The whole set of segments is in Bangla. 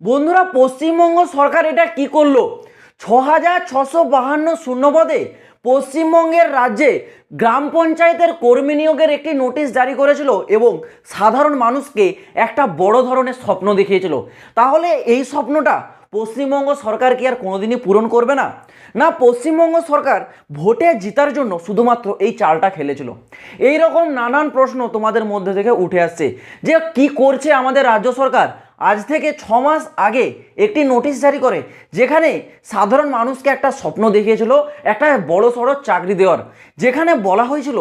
বন্ধুরা, পশ্চিমবঙ্গ সরকার এটা কি করল? ছ হাজার ছশো বাহান্ন শূন্যপদে পশ্চিমবঙ্গের রাজ্যে গ্রাম পঞ্চায়েতের কর্মী নিয়োগের একটি নোটিশ জারি করেছিল এবং সাধারণ মানুষকে একটা বড় ধরনের স্বপ্ন দেখিয়েছিল। তাহলে এই স্বপ্নটা পশ্চিমবঙ্গ সরকার কি আর কোনোদিনই পূরণ করবে না? না, পশ্চিমবঙ্গ সরকার ভোটে জিতার জন্য শুধুমাত্র এই চালটা খেলেছিল। এই রকম নানান প্রশ্ন তোমাদের মধ্যে থেকে উঠে আসছে যে কি করছে আমাদের রাজ্য সরকার? আজ থেকে ছ মাস আগে একটি নোটিশ জারি করে, যেখানে সাধারণ মানুষকে একটা স্বপ্ন দেখিয়েছিল, একটা বড় সড়ো চাকরি দেওয়ার। যেখানে বলা হয়েছিল,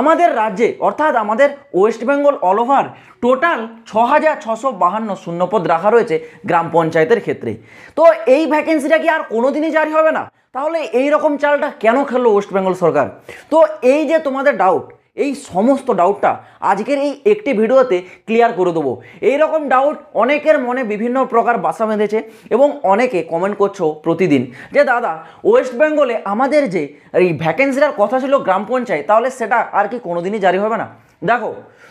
আমাদের রাজ্যে, অর্থাৎ আমাদের West Bengal all over, total ছ হাজার ছশো বাহান্ন শূন্যপদ রাখা রয়েছে গ্রাম পঞ্চায়েতের ক্ষেত্রে। তো এই ভ্যাকেন্সিটা কি আর কোনোদিনই জারি হবে না? তাহলে এই রকম চালটা কেন খেললো ওয়েস্ট বেঙ্গল সরকার? তো এই যে তোমাদের ডাউট এই সমস্ত ডাউটটা আজকের এই একটি ভিডিওতে ক্লিয়ার করে দেবো। এইরকম ডাউট অনেকের মনে বিভিন্ন প্রকার বাসা বেঁধেছে এবং অনেকে কমেন্ট করছ প্রতিদিন যে, দাদা ওয়েস্ট বেঙ্গলে আমাদের যে এই ভ্যাকেন্সিটার কথা ছিল গ্রাম পঞ্চায়েত, তাহলে সেটা আর কি কোনোদিনই জারি হবে না? দেখো,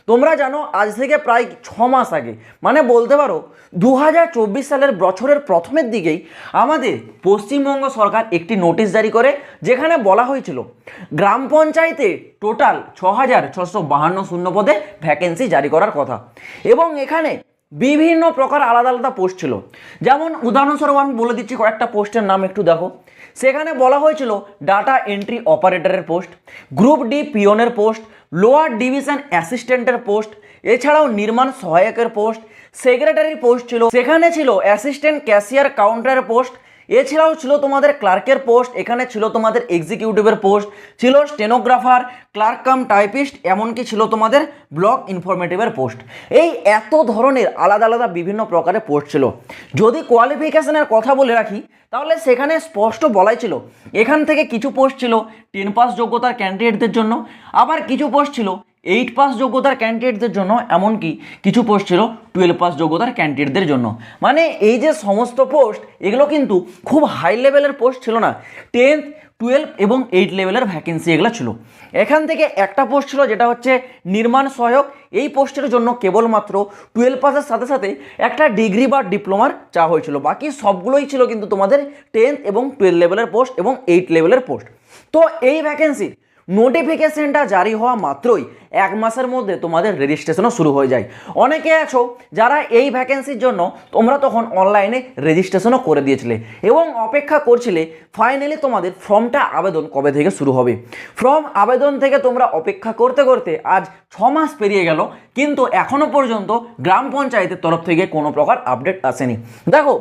তোমরা জানো আজ থেকে প্রায় ছ মাস আগে মানে বলতে পারো দু হাজার চব্বিশ সালের বছরের প্রথমের দিকেই আমাদের পশ্চিমবঙ্গ সরকার একটি নোটিশ জারি করে, যেখানে বলা হয়েছিল গ্রাম পঞ্চায়েতে টোটাল ছ হাজার ছশো বাহান্ন শূন্য পদে ভ্যাকেন্সি জারি করার কথা। এবং এখানে বিভিন্ন প্রকার আলাদা আলাদা পোস্ট ছিল। যেমন উদাহরণস্বরূপ আমি বলে দিচ্ছি কয়েকটা পোস্টের নাম একটু দেখো। সেখানে বলা হয়েছিল ডাটা এন্ট্রি অপারেটরের পোস্ট গ্রুপ ডি পিওনের পোস্ট লোয়ার ডিভিশন অ্যাসিস্ট্যান্টের পোস্ট, এছাড়াও নির্মাণ সহায়কের পোস্ট, সেক্রেটারির পোস্ট ছিল, সেখানে ছিল অ্যাসিস্ট্যান্ট ক্যাশিয়ার কাউন্টারের পোস্ট এছাড়াও ছিল তোমাদের ক্লার্কের পোস্ট, এখানে ছিল তোমাদের এক্সিকিউটিভের পোস্ট, ছিল স্টেনোগ্রাফার ক্লার্ক কাম টাইপিস্ট, এমনকি ছিল তোমাদের ব্লক ইনফরমেটিভের পোস্ট। এই এত ধরনের আলাদা আলাদা বিভিন্ন প্রকারের পোস্ট ছিল। যদি কোয়ালিফিকেশনের কথা বলে রাখি, তাহলে সেখানে স্পষ্ট বলাই ছিল, এখান থেকে কিছু পোস্ট ছিল টেন পাস যোগ্যতার ক্যান্ডিডেটদের জন্য, আবার কিছু পোস্ট ছিল এইট পাস যোগ্যতার ক্যান্ডিডেটদের জন্য, এমনকি কিছু পোস্ট ছিল টুয়েলভ পাস যোগ্যতার ক্যান্ডিডেটদের জন্য। মানে এই যে সমস্ত পোস্ট এগুলো কিন্তু খুব হাই লেভেলের পোস্ট ছিল না। টেন্থ টুয়েলভ এবং এইট লেভেলের ভ্যাকেন্সি এগুলো ছিল। এখান থেকে একটা পোস্ট ছিল, যেটা হচ্ছে নির্মাণ সহায়ক। এই পোস্টের জন্য কেবলমাত্র টুয়েলভ পাসের সাথে সাথে একটা ডিগ্রি বা ডিপ্লোমার চা হয়েছিল। বাকি সবগুলোই ছিল কিন্তু তোমাদের টেন্থ এবং টুয়েলভ লেভেলের পোস্ট এবং এইট লেভেলের পোস্ট তো এই ভ্যাকেন্সির নোটিফিকেশনটা জারি হওয়া মাত্রই এক মাসের মধ্যে তোমাদের রেজিস্ট্রেশনও শুরু হয়ে যায়। অনেকে আছো যারা এই ভ্যাকেন্সির জন্য তোমরা তখন অনলাইনে রেজিস্ট্রেশনও করে দিয়েছিলে এবং অপেক্ষা করছিলে ফাইনালি তোমাদের ফর্মটা আবেদন কবে থেকে শুরু হবে? ফর্ম আবেদন থেকে তোমরা অপেক্ষা করতে করতে আজ ছ মাস পেরিয়ে গেল, কিন্তু এখনও পর্যন্ত গ্রাম পঞ্চায়েতের তরফ থেকে কোনো প্রকার আপডেট আসেনি। দেখো,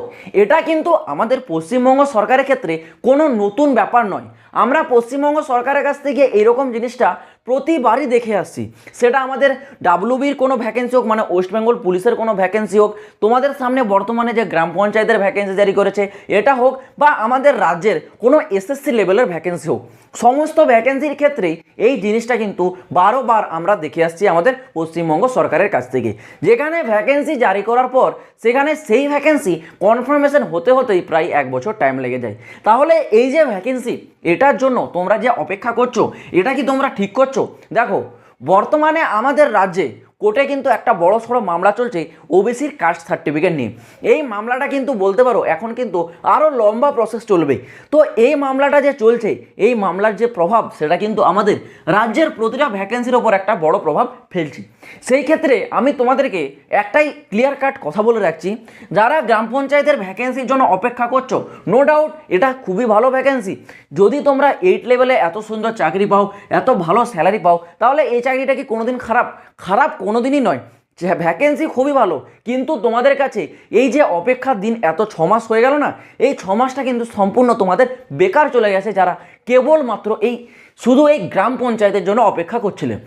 এটা কিন্তু আমাদের পশ্চিমবঙ্গ সরকারের ক্ষেত্রে কোনো নতুন ব্যাপার নয়। আমরা পশ্চিমবঙ্গ সরকারের কাছ থেকে এরকম জিনিসটা প্রতিবারই দেখে আসছি। সেটা আমাদের ডাব্লিউবির কোনো ভ্যাকেন্সি হোক মানে ওয়েস্ট বেঙ্গল পুলিশের কোনো ভ্যাকেন্সি হোক, তোমাদের সামনে বর্তমানে যে গ্রাম পঞ্চায়েতের ভ্যাকেন্সি জারি করেছে, এটা হোক বা আমাদের রাজ্যের কোনো এসএসসি লেভেলের ভ্যাকেন্সি হোক, সমস্ত ভ্যাকেন্সির ক্ষেত্রেই এই জিনিসটা কিন্তু বারোবার আমরা দেখে আসছি আমাদের পশ্চিমবঙ্গ সরকারের কাছ থেকে। যেখানে ভ্যাকেন্সি জারি করার পর, সেখানে সেই ভ্যাকেন্সি কনফার্মেশন হতে হতেই প্রায় এক বছর টাইম লেগে যায়। তাহলে এই যে ভ্যাকেন্সি এটার জন্য তোমরা যে অপেক্ষা করছ, এটা কি তোমরা ঠিক করছ? দেখো বর্তমানে আমাদের রাজ্যে কোর্টে কিন্তু একটা বড় সড়ো মামলা চলছে ওবিসির কাস্ট সার্টিফিকেট নিয়ে। এই মামলাটা কিন্তু বলতে পারো, এখন কিন্তু আরও লম্বা প্রসেস চলবে। তো এই মামলাটা যে চলছে, এই মামলার যে প্রভাব, সেটা কিন্তু আমাদের রাজ্যের প্রতিটা ভ্যাকেন্সির ওপর একটা বড় প্রভাব ফেলছে। সেই ক্ষেত্রে আমি তোমাদেরকে একটাই ক্লিয়ার কাট কথা বলে রাখছি, যারা গ্রাম পঞ্চায়েতের ভ্যাকেন্সির জন্য অপেক্ষা করছ নো ডাউট এটা খুবই ভালো ভ্যাকেন্সি যদি তোমরা এইট লেভেলে এত সুন্দর চাকরি পাও, এত ভালো স্যালারি পাও, তাহলে এই চাকরিটা কি কোনোদিন খারাপ? খারাপ কোনোদিনই নয় যে ভ্যাকেন্সি খুবই ভালো। কিন্তু তোমাদের কাছে এই যে অপেক্ষার দিন এত ছ মাস হয়ে গেল না, এই ছ মাসটা কিন্তু সম্পূর্ণ তোমাদের বেকার চলে গেছে যারা কেবলমাত্র এই, শুধু এই গ্রাম পঞ্চায়েতের জন্য অপেক্ষা করছিলেন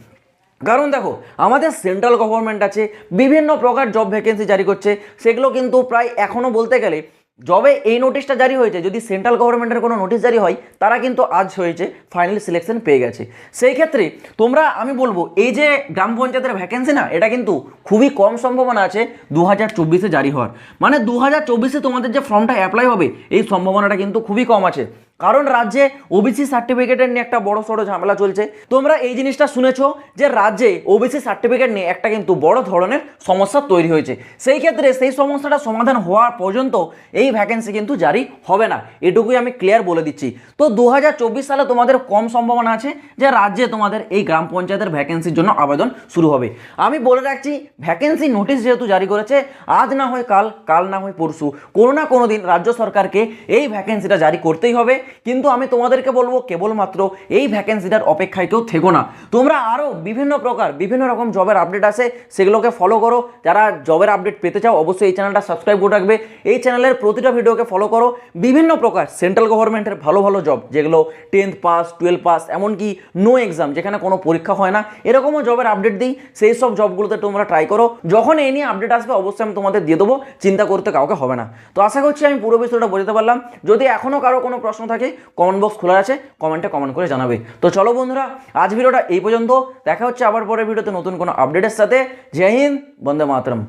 কারণ দেখো, আমাদের সেন্ট্রাল গভর্নমেন্ট আছে, বিভিন্ন প্রকার জব ভ্যাকেন্সি জারি করছে, সেগুলো কিন্তু প্রায় এখনও বলতে গেলে জবে এই নোটিশটা জারি হয়েছে, যদি সেন্ট্রাল গভর্নমেন্টের কোনো নোটিশ জারি হয়, তারা কিন্তু আজ হয়েছে ফাইনাল সিলেকশন পেয়ে গেছে। সেই ক্ষেত্রে তোমরা, আমি বলব, এই যে গ্রাম পঞ্চায়েতের ভ্যাকেন্সি না, এটা কিন্তু খুবই কম সম্ভাবনা আছে দু হাজার চব্বিশে জারি হওয়ার। মানে দু হাজার চব্বিশে তোমাদের যে ফর্মটা অ্যাপ্লাই হবে, এই সম্ভাবনাটা কিন্তু খুবই কম আছে। কারণ রাজ্যে ওবিসি সার্টিফিকেটের নিয়ে একটা বড় সড়ো ঝামেলা চলছে। তোমরা এই জিনিসটা শুনেছো যে রাজ্যে ওবিসি সার্টিফিকেট নিয়ে একটা কিন্তু বড় ধরনের সমস্যা তৈরি হয়েছে। সেই ক্ষেত্রে সেই সমস্যাটা সমাধান হওয়ার পর্যন্ত এই ভ্যাকেন্সি কিন্তু জারি হবে না। এটুকুই আমি ক্লিয়ার বলে দিচ্ছি। তো দু হাজার চব্বিশ সালে তোমাদের কম সম্ভাবনা আছে যে রাজ্যে তোমাদের এই গ্রাম পঞ্চায়েতের ভ্যাকেন্সির জন্য আবেদন শুরু হবে। আমি বলে রাখছি ভ্যাকেন্সি নোটিশ যেহেতু জারি করেছে, আজ না হয় কাল কাল না হয় পরশু। কোনো না কোনো দিন রাজ্য সরকারকে এই ভ্যাকেন্সিটা জারি করতেই হবে। কিন্তু আমি তোমাদেরকে বলব কেবলমাত্র এই ভ্যাকেন্সিটার অপেক্ষায় কেউ থেকো না। তোমরা আরও বিভিন্ন প্রকার, বিভিন্ন রকম জবের আপডেট আছে, সেগুলোকে ফলো করো। যারা জবের আপডেট পেতে চাও, অবশ্যই এই চ্যানেলটা সাবস্ক্রাইব করে রাখবে। এই চ্যানেলের প্রতিটা ভিডিওকে ফলো করো। বিভিন্ন প্রকার সেন্ট্রাল গভর্নমেন্টের ভালো ভালো জব যেগুলো টেন্থ পাস টুয়েলভ পাস এমনকি নো এক্সাম যেখানে কোনো পরীক্ষা হয় না, এরকমও জবের আপডেট দিই। সেই সব জবগুলোতে তোমরা ট্রাই করো। যখন এই নিয়ে আপডেট আসবে, অবশ্যই আমি তোমাদের দিয়ে দেবো। চিন্তা করতে কাউকে হবে না। তো আশা করছি আমি পুরো বিষয়টা বোঝাতে পারলাম। যদি এখনও কারও কোনো প্রশ্ন থাকে কমেন্ট বক্স খোলা আছে কমেন্টে কমেন্ট করে জানাবে। তো চলো বন্ধুরা, আজ ভিডিওটা এই পর্যন্ত। দেখা হচ্ছে আবার পরের ভিডিওতে নতুন কোনো আপডেটের সাথে। জয় হিন্দ, বন্দে মাতরম।